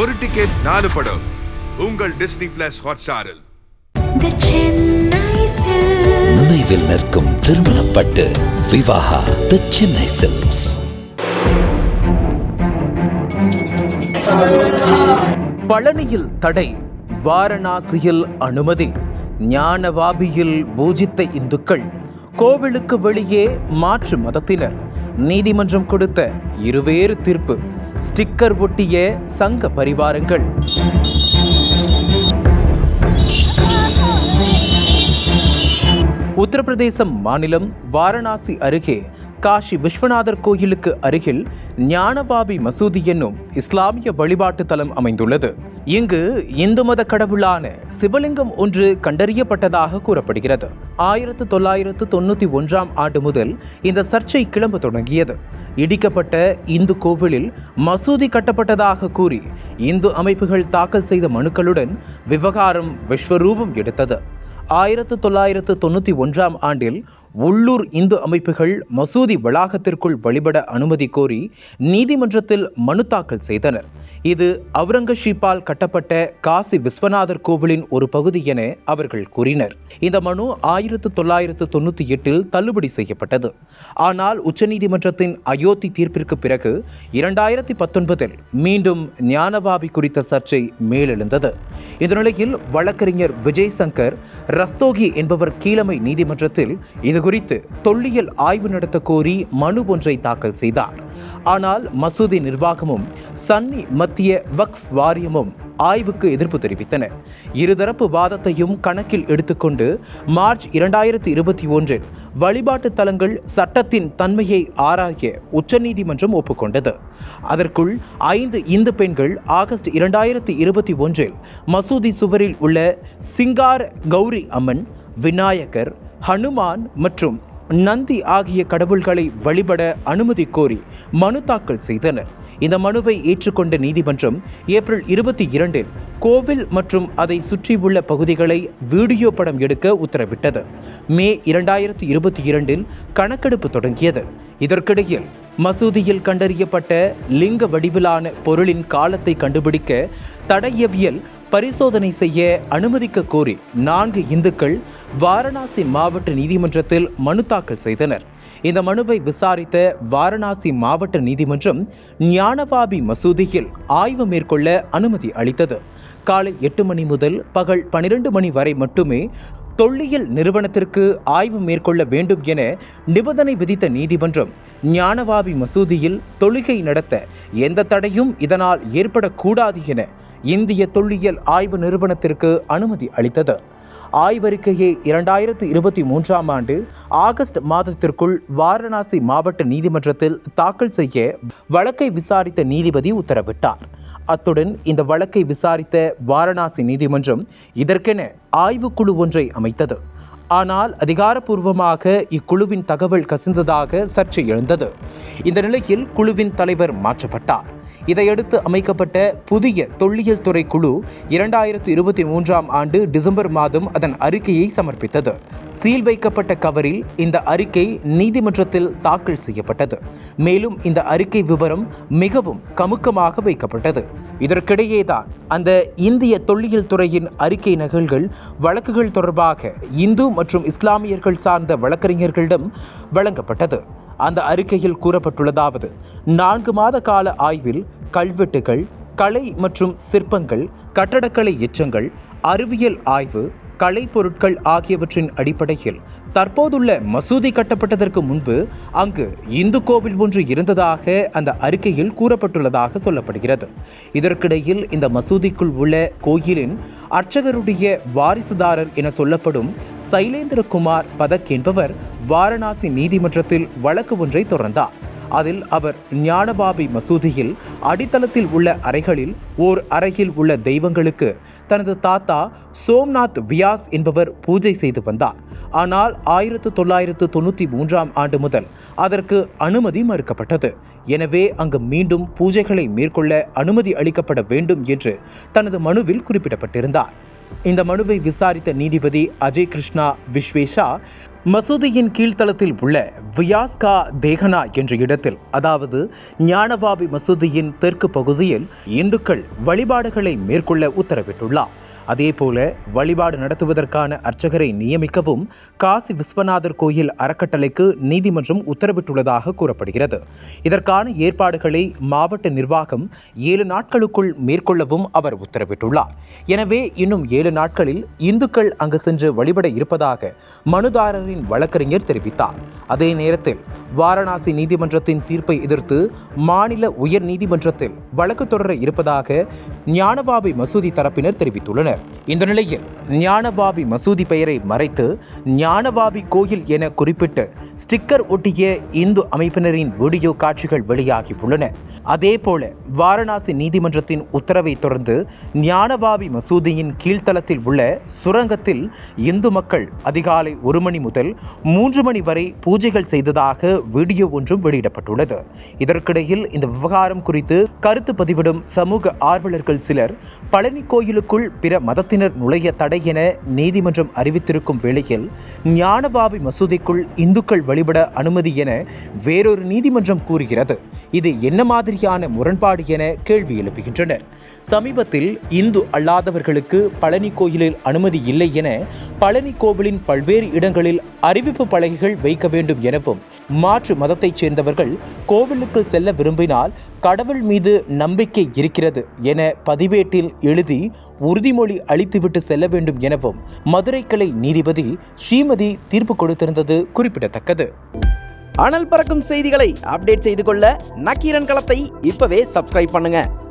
ஒரு டிக்கெட் நாலு படம். உங்கள் டிஸ்னி பிளஸ் ஹாட்ஸ்டாரில். நினைவில் நிற்கும் திருமணப்பட்டு விவாகா தி சென்னை சில்க்ஸ் பழனியில் தடை வாரணாசியில் அனுமதி ஞானவாபியில் பூஜித்த இந்துக்கள் கோவிலுக்கு வெளியே மாற்று மதத்தினர் நீதிமன்றம் கொடுத்த இருவேறு தீர்ப்பு. ஸ்டிக்கர் ஒட்டிய சங்க பரிவாரங்கள். உத்தரப்பிரதேசம் மாநிலம் வாரணாசி அருகே காஷி விஸ்வநாதர் கோயிலுக்கு அருகில் ஞானவாபி மசூதி என்னும் இஸ்லாமிய வழிபாட்டு தலம் அமைந்துள்ளது. இங்கு இந்து மத கடவுளான சிவலிங்கம் ஒன்று கண்டறியப்பட்டதாக கூறப்படுகிறது. ஆயிரத்து தொள்ளாயிரத்து தொண்ணூத்தி ஒன்றாம் ஆண்டு முதல் இந்த சர்ச்சை கிளம்ப தொடங்கியது. இடிக்கப்பட்ட இந்து கோவிலில் மசூதி கட்டப்பட்டதாக கூறி இந்து அமைப்புகள் தாக்கல் செய்த மனுக்களுடன் விவகாரம் விஸ்வரூபம் எடுத்தது. ஆயிரத்து தொள்ளாயிரத்து தொண்ணூற்றி ஒன்றாம் ஆண்டில் உள்ளூர் இந்து அமைப்புகள் மசூதி வளாகத்திற்குள் வழிபட அனுமதி கோரி நீதிமன்றத்தில் மனு தாக்கல் செய்தனர். இது அவுரங்கசீப்பால் கட்டப்பட்ட காசி விஸ்வநாதர் கோவிலின் ஒரு பகுதி என அவர்கள் கூறினர். இந்த மனு ஆயிரத்து தொள்ளாயிரத்து தொண்ணூற்றி எட்டில் தள்ளுபடி செய்யப்பட்டது. ஆனால் உச்சநீதிமன்றத்தின் அயோத்தி தீர்ப்பிற்கு பிறகு இரண்டாயிரத்தி பத்தொன்பதில் மீண்டும் ஞானபாபி குறித்த சர்ச்சை மேலெழுந்தது. இந்த நிலையில் வழக்கறிஞர் விஜய் சங்கர் ரஸ்தோகி என்பவர் கீழமை நீதிமன்றத்தில் இது குறித்து தொல்லியல் ஆய்வு நடத்த கோரி மனு ஒன்றை தாக்கல் செய்தார். ஆனால் மசூதி நிர்வாகமும் சன்னி மத்திய வக்ஃப் வாரியமும் ஆய்வுக்கு எதிர்ப்பு தெரிவித்தன. இருதரப்பு வாதத்தையும் கணக்கில் எடுத்துக்கொண்டு மார்ச் இரண்டாயிரத்தி இருபத்தி ஒன்றில் வழிபாட்டு தலங்கள் சட்டத்தின் தன்மையை ஆராய உச்சநீதிமன்றம் ஒப்புக்கொண்டது. அதற்குள் ஐந்து இந்து பெண்கள் ஆகஸ்ட் இரண்டாயிரத்தி இருபத்தி ஒன்றில் மசூதி சுவரில் உள்ள சிங்கார கௌரி அம்மன் விநாயகர் ஹனுமான் மற்றும் நந்தி ஆகிய கடவுள்களை வழிபட அனுமதி கோரி மனு தாக்கல் செய்தனர். இந்த மனுவை ஏற்றுக்கொண்ட நீதிமன்றம் ஏப்ரல் இருபத்தி இரண்டில் கோவில் மற்றும் அதை சுற்றியுள்ள பகுதிகளை வீடியோ படம் எடுக்க உத்தரவிட்டது. மே இரண்டாயிரத்தி இருபத்தி இரண்டில் கணக்கெடுப்பு தொடங்கியது. இதற்கிடையில் மசூதியில் கண்டறியப்பட்ட லிங்க வடிவிலான பொருளின் காலத்தை கண்டுபிடிக்க தடயவியல் பரிசோதனை செய்ய அனுமதிக்க கோரி நான்கு இந்துக்கள் வாரணாசி மாவட்ட நீதிமன்றத்தில் மனு தாக்கல் செய்தனர். இந்த மனுவை விசாரித்த வாரணாசி மாவட்ட நீதிமன்றம் ஞானவாபி மசூதியில் ஆய்வு மேற்கொள்ள அனுமதி அளித்தது. காலை எட்டு மணி முதல் பகல் பனிரெண்டு மணி வரை மட்டுமே தொல்லியல் நிறுவனத்திற்கு ஆய்வு மேற்கொள்ள வேண்டும் என நிபந்தனை விதித்த நீதிமன்றம் ஞானவாபி மசூதியில் தொழுகை நடத்த எந்த தடையும் இதனால் ஏற்படக்கூடாது என இந்திய தொல்லியல் ஆய்வு நிறுவனத்திற்கு அனுமதி அளித்தது. ஆய்வறிக்கையை இரண்டாயிரத்து இருபத்தி மூன்றாம் ஆண்டு ஆகஸ்ட் மாதத்திற்குள் வாரணாசி மாவட்ட நீதிமன்றத்தில் தாக்கல் செய்ய வழக்கை விசாரித்த நீதிபதி உத்தரவிட்டார். அத்துடன் இந்த வழக்கை விசாரித்த வாரணாசி நீதிமன்றம் இதற்கென ஆய்வுக்குழு ஒன்றை அமைத்தது. ஆனால் அதிகாரப்பூர்வமாக இக்குழுவின் தகவல் கசிந்ததாக சர்ச்சை எழுந்தது. இந்த நிலையில் குழுவின் தலைவர் மாற்றப்பட்டார். இதையடுத்து அமைக்கப்பட்ட புதிய தொல்லியல் துறை குழு இரண்டாயிரத்து இருபத்தி மூன்றாம் ஆண்டு டிசம்பர் மாதம் அதன் அறிக்கையை சமர்ப்பித்தது. சீல் வைக்கப்பட்ட கவரில் இந்த அறிக்கை நீதிமன்றத்தில் தாக்கல் செய்யப்பட்டது. மேலும் இந்த அறிக்கை விவரம் மிகவும் கமுக்கமாக வைக்கப்பட்டது. இதற்கிடையேதான் அந்த இந்திய தொல்லியல் துறையின் அறிக்கை நகல்கள் வழக்குகள் தொடர்பாக இந்து மற்றும் இஸ்லாமியர்கள் சார்ந்த வழக்கறிஞர்களிடம் வழங்கப்பட்டது. அந்த அறிக்கையில் கூறப்பட்டுள்ளதாவது நான்கு மாத கால ஆய்வில் கல்வெட்டுகள் கலை மற்றும் சிற்பங்கள் கட்டடக்கலை எச்சங்கள் அறிவியல் ஆய்வு கலை பொருட்கள் ஆகியவற்றின் அடிப்படையில் தற்போதுள்ள மசூதி கட்டப்பட்டதற்கு முன்பு அங்கு இந்து கோவில் ஒன்று இருந்ததாக அந்த அறிக்கையில் கூறப்பட்டுள்ளதாக சொல்லப்படுகிறது. இதற்கிடையில் இந்த மசூதிக்குள் உள்ள கோயிலின் அர்ச்சகருடைய வாரிசுதாரர் என சொல்லப்படும் சைலேந்திரகுமார் பதக் என்பவர் வாரணாசி நீதிமன்றத்தில் வழக்கு ஒன்றை தொடர்ந்தார். அதில் அவர் ஞானபாபி மசூதியில் அடித்தளத்தில் உள்ள அறைகளில் ஓர் அறையில் உள்ள தெய்வங்களுக்கு தனது தாத்தா சோம்நாத் வியாஸ் என்பவர் பூஜை செய்து வந்தார். ஆனால் ஆயிரத்து தொள்ளாயிரத்து தொண்ணூற்றி மூன்றாம் ஆண்டு முதல் அதற்கு அனுமதி மறுக்கப்பட்டது. எனவே அங்கு மீண்டும் பூஜைகளை மேற்கொள்ள அனுமதி அளிக்கப்பட வேண்டும் என்று தனது மனுவில் குறிப்பிடப்பட்டிருந்தார். இந்த மனுவை விசாரித்த நீதிபதி அஜய் கிருஷ்ணா விஸ்வேஷா மசூதியின் கீழ்த்தளத்தில் உள்ள வியாஸ்கா தேகனா என்ற இடத்தில் அதாவது ஞானவாபி மசூதியின் தெற்கு பகுதியில் இந்துக்கள் வழிபாடுகளை மேற்கொள்ள உத்தரவிட்டுள்ளார். அதேபோல வழிபாடு நடத்துவதற்கான அர்ச்சகரை நியமிக்கவும் காசி விஸ்வநாதர் கோயில் அறக்கட்டளைக்கு நீதிமன்றம் உத்தரவிட்டுள்ளதாக கூறப்படுகிறது. இதற்கான ஏற்பாடுகளை மாவட்ட நிர்வாகம் ஏழு நாட்களுக்குள் மேற்கொள்ளவும் அவர் உத்தரவிட்டுள்ளார். எனவே இன்னும் ஏழு நாட்களில் இந்துக்கள் அங்கு சென்று வழிபட இருப்பதாக மனுதாரரின் வழக்கறிஞர் தெரிவித்தார். அதே நேரத்தில் வாரணாசி நீதிமன்றத்தின் தீர்ப்பை எதிர்த்து மாநில உயர் நீதிமன்றத்தில் வழக்கு தொடர இருப்பதாக ஞானபாபி மசூதி தரப்பினர் தெரிவித்துள்ளனர். இந்த நிலையில் ஞானபாபி மசூதி பெயரை மறைத்து ஞானபாபி கோயில் என குறிப்பிட்டு ஸ்டிக்கர் ஒட்டிய இந்து அமைப்பினரின் வீடியோ காட்சிகள் அதே அதேபோல வாரணாசி நீதிமன்றத்தின் உத்தரவை தொடர்ந்து ஞானபாபி மசூதியின் கீழ்த்தளத்தில் உள்ள சுரங்கத்தில் இந்து மக்கள் அதிகாலை ஒரு மணி முதல் மூன்று மணி வரை பூஜைகள் செய்ததாக வீடியோ ஒன்றும் வெளியிடப்பட்டுள்ளது. இதற்கிடையில் இந்த விவகாரம் குறித்து கருத்து பதிவிடும் சமூக ஆர்வலர்கள் சிலர் பழனி கோயிலுக்குள் பிற மதத்தினர் நுழைய தடை என நீதிமன்றம் அறிவித்திருக்கும் வேளையில் ஞானபாபி மசூதிக்குள் இந்துக்கள் வழிபட அனுமதி என வேறொரு நீதிமன்றம் கூறுகிறது. இது என்ன மாதிரியான முரண்பாடு என கேள்வி எழுப்புகின்றனர். சமீபத்தில் இந்து அல்லாதவர்களுக்கு பழனி கோயிலில் அனுமதி இல்லை என பழனி கோவிலின் பல்வேறு இடங்களில் அறிவிப்பு பலகைகள் வைக்க வேண்டும் எனவும் மாற்று மதத்தைச் சேர்ந்தவர்கள் கோவிலுக்குள் செல்ல விரும்பினால் கடவுள் மீது நம்பிக்கை இருக்கிறது என பதிவேட்டில் எழுதி உறுதிமொழி அளித்துவிட்டு செல்ல வேண்டும் எனவும் மதுரை கிளை நீதிபதி ஸ்ரீமதி தீர்ப்பு கொடுத்திருந்தது குறிப்பிடத்தக்கது. அனல் பறக்கும் செய்திகளை அப்டேட் செய்து கொள்ள நக்கீரன் களத்தை இப்பவே சப்ஸ்கிரைப் பண்ணுங்க.